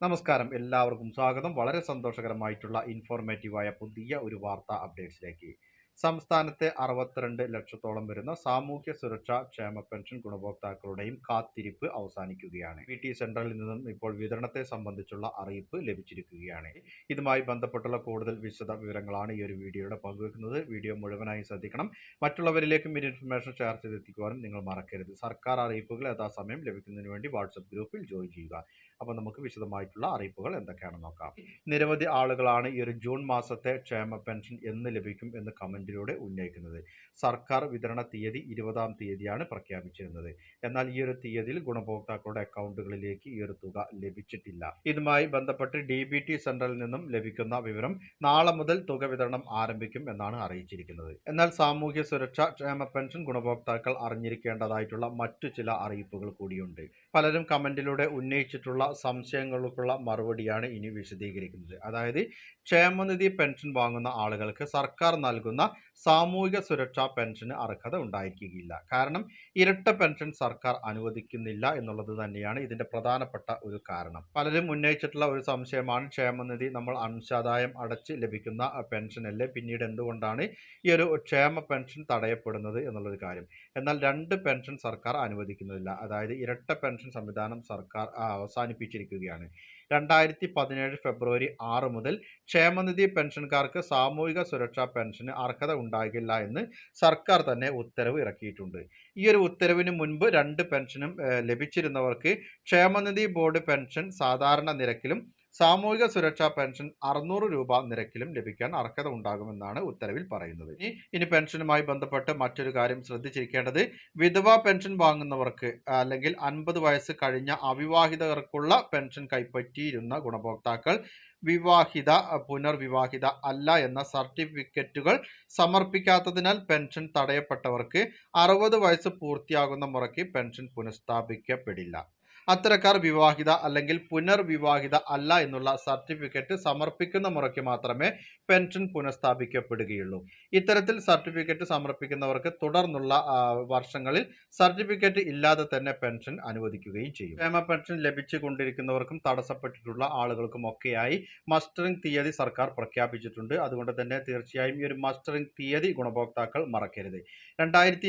നമസ്കാരം. എല്ലാവർക്കും സ്വാഗതം. വളരെ സന്തോഷകരമായിട്ടുള്ള ഇൻഫോർമേറ്റീവായ പുതിയ ഒരു വാർത്താ അപ്ഡേറ്റ്സിലേക്ക് സംസ്ഥാനത്തെ അറുപത്തിരണ്ട് ലക്ഷത്തോളം വരുന്ന സാമൂഹ്യ സുരക്ഷാ ക്ഷേമ പെൻഷൻ ഗുണഭോക്താക്കളുടെയും കാത്തിരിപ്പ് അവസാനിക്കുകയാണ്. പി ടി സെൻട്രലിൽ നിന്നും ഇപ്പോൾ വിതരണത്തെ സംബന്ധിച്ചുള്ള അറിയിപ്പ് ലഭിച്ചിരിക്കുകയാണ്. ഇതുമായി ബന്ധപ്പെട്ടുള്ള കൂടുതൽ വിശദ വിവരങ്ങളാണ് ഈ ഒരു വീഡിയോയുടെ പങ്കുവെക്കുന്നത്. വീഡിയോ മുഴുവനായി ശ്രദ്ധിക്കണം. മറ്റുള്ളവരിലേക്കും ഈ ഇൻഫർമേഷൻ ഷെയർ ചെയ്തെത്തിക്കുവാനും നിങ്ങൾ മറക്കരുത്. സർക്കാർ അറിയിപ്പുകൾ യഥാസമയം ലഭിക്കുന്നതിന് വേണ്ടി വാട്സപ്പ് ഗ്രൂപ്പിൽ ജോയിൻ ചെയ്യുക. അപ്പോൾ നമുക്ക് വിശദമായിട്ടുള്ള അറിയിപ്പുകൾ എന്തൊക്കെയാണെന്ന് നോക്കാം. നിരവധി ആളുകളാണ് ഈ ഒരു ജൂൺ മാസത്തെ ക്ഷേമ പെൻഷൻ എന്ന് ലഭിക്കും എന്ന് കമന്റിലൂടെ ഉന്നയിക്കുന്നത്. സർക്കാർ വിതരണ തീയതി ഇരുപതാം തീയതിയാണ് പ്രഖ്യാപിച്ചിരുന്നത്. എന്നാൽ ഈ ഒരു തീയതിയിൽ ഗുണഭോക്താക്കളുടെ അക്കൗണ്ടുകളിലേക്ക് ഈ ഒരു തുക ലഭിച്ചിട്ടില്ല. ഇതുമായി ബന്ധപ്പെട്ട് ഡി ബി ടി സെന്ററിൽ നിന്നും ലഭിക്കുന്ന വിവരം നാളെ മുതൽ തുക വിതരണം ആരംഭിക്കും എന്നാണ് അറിയിച്ചിരിക്കുന്നത്. എന്നാൽ സാമൂഹ്യ സുരക്ഷ ക്ഷേമ പെൻഷൻ ഗുണഭോക്താക്കൾ അറിഞ്ഞിരിക്കേണ്ടതായിട്ടുള്ള മറ്റു ചില അറിയിപ്പുകൾ കൂടിയുണ്ട്. പലരും കമന്റിലൂടെ ഉന്നയിച്ചിട്ടുള്ള സംശയങ്ങൾക്കുള്ള മറുപടിയാണ് ഇനി വിശദീകരിക്കുന്നത്. അതായത് ക്ഷേമനിധി പെൻഷൻ വാങ്ങുന്ന ആളുകൾക്ക് സർക്കാർ നൽകുന്ന സാമൂഹിക സുരക്ഷാ പെൻഷന് അർഹത ഉണ്ടായിരിക്കുകയില്ല. കാരണം ഇരട്ട പെൻഷൻ സർക്കാർ അനുവദിക്കുന്നില്ല എന്നുള്ളത് തന്നെയാണ് ഇതിന്റെ പ്രധാനപ്പെട്ട ഒരു കാരണം. പലരും ഉന്നയിച്ചിട്ടുള്ള ഒരു സംശയമാണ് ക്ഷേമനിധി നമ്മൾ അംശാദായം അടച്ച് ലഭിക്കുന്ന പെൻഷൻ അല്ലേ പിന്നീട് എന്തുകൊണ്ടാണ് ഈ ഒരു ക്ഷേമ പെൻഷൻ തടയപ്പെടുന്നത് എന്നുള്ളൊരു കാര്യം. എന്നാൽ രണ്ട് പെൻഷൻ സർക്കാർ അനുവദിക്കുന്നില്ല. അതായത് ഇരട്ട പെൻഷൻ സംവിധാനം സർക്കാർ അവസാനിപ്പിച്ചിരിക്കുകയാണ് രണ്ടായിരത്തി പതിനേഴ് ഫെബ്രുവരി ആറ് മുതൽ ക്ഷേമനിധി പെൻഷൻകാർക്ക് സാമൂഹിക സുരക്ഷാ പെൻഷന് അർഹത ഉണ്ടാകില്ല എന്ന് സർക്കാർ തന്നെ ഉത്തരവ് ഇറക്കിയിട്ടുണ്ട്. ഈ ഒരു ഉത്തരവിന് മുൻപ് രണ്ട് പെൻഷനും ലഭിച്ചിരുന്നവർക്ക് ക്ഷേമനിധി ബോർഡ് പെൻഷൻ സാധാരണ നിരക്കിലും സാമൂഹിക സുരക്ഷാ പെൻഷൻ അറുന്നൂറ് രൂപ നിരക്കിലും ലഭിക്കാൻ അർഹത ഉണ്ടാകുമെന്നാണ് ഉത്തരവിൽ പറയുന്നത്. ഇനി ഇനി പെൻഷനുമായി ബന്ധപ്പെട്ട് മറ്റൊരു കാര്യം ശ്രദ്ധിച്ചിരിക്കേണ്ടത് വിധവ പെൻഷൻ വാങ്ങുന്നവർക്ക് അല്ലെങ്കിൽ അൻപത് വയസ്സ് കഴിഞ്ഞ അവിവാഹിതർക്കുള്ള പെൻഷൻ കൈപ്പറ്റിയിരുന്ന ഗുണഭോക്താക്കൾ വിവാഹിത പുനർവിവാഹിത അല്ല എന്ന സർട്ടിഫിക്കറ്റുകൾ സമർപ്പിക്കാത്തതിനാൽ പെൻഷൻ തടയപ്പെട്ടവർക്ക് അറുപത് വയസ്സ് പൂർത്തിയാകുന്ന മുറയ്ക്ക് പെൻഷൻ പുനഃസ്ഥാപിക്കപ്പെടില്ല. അത്തരക്കാർ വിവാഹിത അല്ലെങ്കിൽ പുനർവിവാഹിത അല്ല എന്നുള്ള സർട്ടിഫിക്കറ്റ് സമർപ്പിക്കുന്ന മുറയ്ക്ക് മാത്രമേ പെൻഷൻ പുനഃസ്ഥാപിക്കപ്പെടുകയുള്ളൂ. ഇത്തരത്തിൽ സർട്ടിഫിക്കറ്റ് സമർപ്പിക്കുന്നവർക്ക് തുടർന്നുള്ള വർഷങ്ങളിൽ സർട്ടിഫിക്കറ്റ് ഇല്ലാതെ തന്നെ പെൻഷൻ അനുവദിക്കുകയും ചെയ്യും. ക്ഷേമ പെൻഷൻ ലഭിച്ചു കൊണ്ടിരിക്കുന്നവർക്കും തടസ്സപ്പെട്ടിട്ടുള്ള ആളുകൾക്കും ഒക്കെയായി മസ്റ്ററിംഗ് തീയതി സർക്കാർ പ്രഖ്യാപിച്ചിട്ടുണ്ട്. അതുകൊണ്ട് തന്നെ തീർച്ചയായും ഈ ഒരു മസ്റ്ററിംഗ് തീയതി ഗുണഭോക്താക്കൾ മറക്കരുത്. രണ്ടായിരത്തി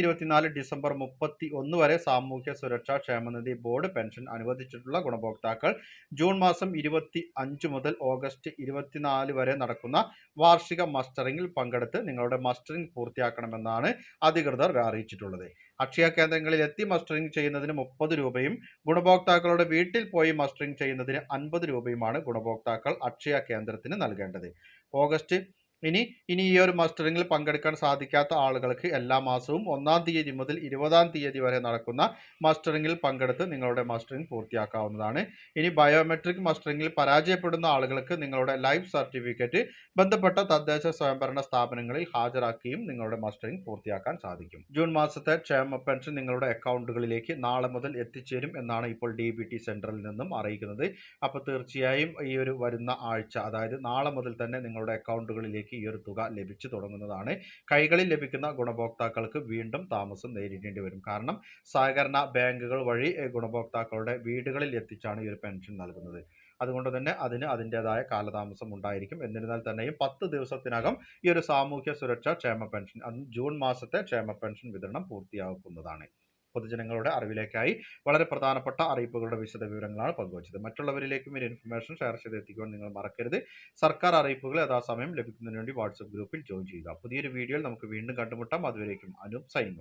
ഡിസംബർ മുപ്പത്തി വരെ സാമൂഹ്യ സുരക്ഷാ ക്ഷേമനിധി ബോർഡ് പെൻഷൻ അനുവദിച്ചിട്ടുള്ള ഗുണഭോക്താക്കൾ ജൂൺ മാസം ഇരുപത്തി അഞ്ച് മുതൽ ഓഗസ്റ്റ് ഇരുപത്തിനാല് വരെ നടക്കുന്ന വാർഷിക മസ്റ്ററിംഗിൽ പങ്കെടുത്ത് നിങ്ങളുടെ മസ്റ്ററിംഗ് പൂർത്തിയാക്കണമെന്നാണ് അധികൃതർ അറിയിച്ചിട്ടുള്ളത്. അക്ഷയ കേന്ദ്രങ്ങളിൽ എത്തി മസ്റ്ററിംഗ് ചെയ്യുന്നതിന് മുപ്പത് രൂപയും ഗുണഭോക്താക്കളുടെ വീട്ടിൽ പോയി മസ്റ്ററിംഗ് ചെയ്യുന്നതിന് അൻപത് രൂപയുമാണ് ഗുണഭോക്താക്കൾ അക്ഷയ കേന്ദ്രത്തിന് നൽകേണ്ടത്. ഓഗസ്റ്റ് ഇനി ഇനി ഈ ഒരു മസ്റ്ററിംഗിൽ പങ്കെടുക്കാൻ സാധിക്കാത്ത ആളുകൾക്ക് എല്ലാ മാസവും ഒന്നാം തീയതി മുതൽ ഇരുപതാം തീയതി വരെ നടക്കുന്ന മസ്റ്ററിംഗിൽ പങ്കെടുത്ത് നിങ്ങളുടെ മസ്റ്ററിംഗ് പൂർത്തിയാക്കാവുന്നതാണ്. ഇനി ബയോമെട്രിക് മസ്റ്ററിംഗിൽ പരാജയപ്പെടുന്ന ആളുകൾക്ക് നിങ്ങളുടെ ലൈഫ് സർട്ടിഫിക്കറ്റ് ബന്ധപ്പെട്ട തദ്ദേശ സ്വയംഭരണ സ്ഥാപനങ്ങളിൽ ഹാജരാക്കുകയും നിങ്ങളുടെ മസ്റ്ററിംഗ് പൂർത്തിയാക്കാൻ സാധിക്കും. ജൂൺ മാസത്തെ ക്ഷേമ പെൻഷൻ നിങ്ങളുടെ അക്കൗണ്ടുകളിലേക്ക് നാളെ മുതൽ എത്തിച്ചേരും എന്നാണ് ഇപ്പോൾ ഡി ബി ടി സെന്ററിൽ നിന്നും അറിയിക്കുന്നത്. അപ്പോൾ തീർച്ചയായും ഈ ഒരു വരുന്ന ആഴ്ച അതായത് നാളെ മുതൽ തന്നെ നിങ്ങളുടെ അക്കൗണ്ടുകളിലേക്ക് ഈ ഒരു തുക ലഭിച്ചു തുടങ്ങുന്നതാണ്. കൈകളിൽ ലഭിക്കുന്ന ഗുണഭോക്താക്കൾക്ക് വീണ്ടും താമസം നേരിടേണ്ടി വരും. കാരണം സഹകരണ ബാങ്കുകൾ വഴി ഗുണഭോക്താക്കളുടെ വീടുകളിൽ എത്തിച്ചാണ് ഈ ഒരു പെൻഷൻ നൽകുന്നത്. അതുകൊണ്ട് തന്നെ അതിന് അതിന്റെതായ കാലതാമസം ഉണ്ടായിരിക്കും. എന്നിരുന്നാൽ തന്നെയും പത്ത് ദിവസത്തിനകം ഈ ഒരു സാമൂഹ്യ സുരക്ഷാ ക്ഷേമ പെൻഷൻ അത് ജൂൺ മാസത്തെ ക്ഷേമ പെൻഷൻ വിതരണം പൂർത്തിയാക്കുന്നതാണ്. പൊതുജനങ്ങളുടെ അറിവിലേക്കായി വളരെ പ്രധാനപ്പെട്ട അറിയിപ്പുകളുടെ വിശദ വിവരങ്ങളാണ് പങ്കുവച്ചത്. മറ്റുള്ളവരിലേക്കും ഈ ഇൻഫർമേഷൻ ഷെയർ ചെയ്ത് എത്തിക്കുവാൻ നിങ്ങൾ മറക്കരുത്. സർക്കാർ അറിയിപ്പുകൾ യഥാസമയം ലഭിക്കുന്നതിന് വേണ്ടി വാട്സപ്പ് ഗ്രൂപ്പിൽ ജോയിൻ ചെയ്യുക. പുതിയൊരു വീഡിയോയിൽ നമുക്ക് വീണ്ടും കണ്ടുമുട്ടാം. അതുവരേക്കും അനു സൈനിങ്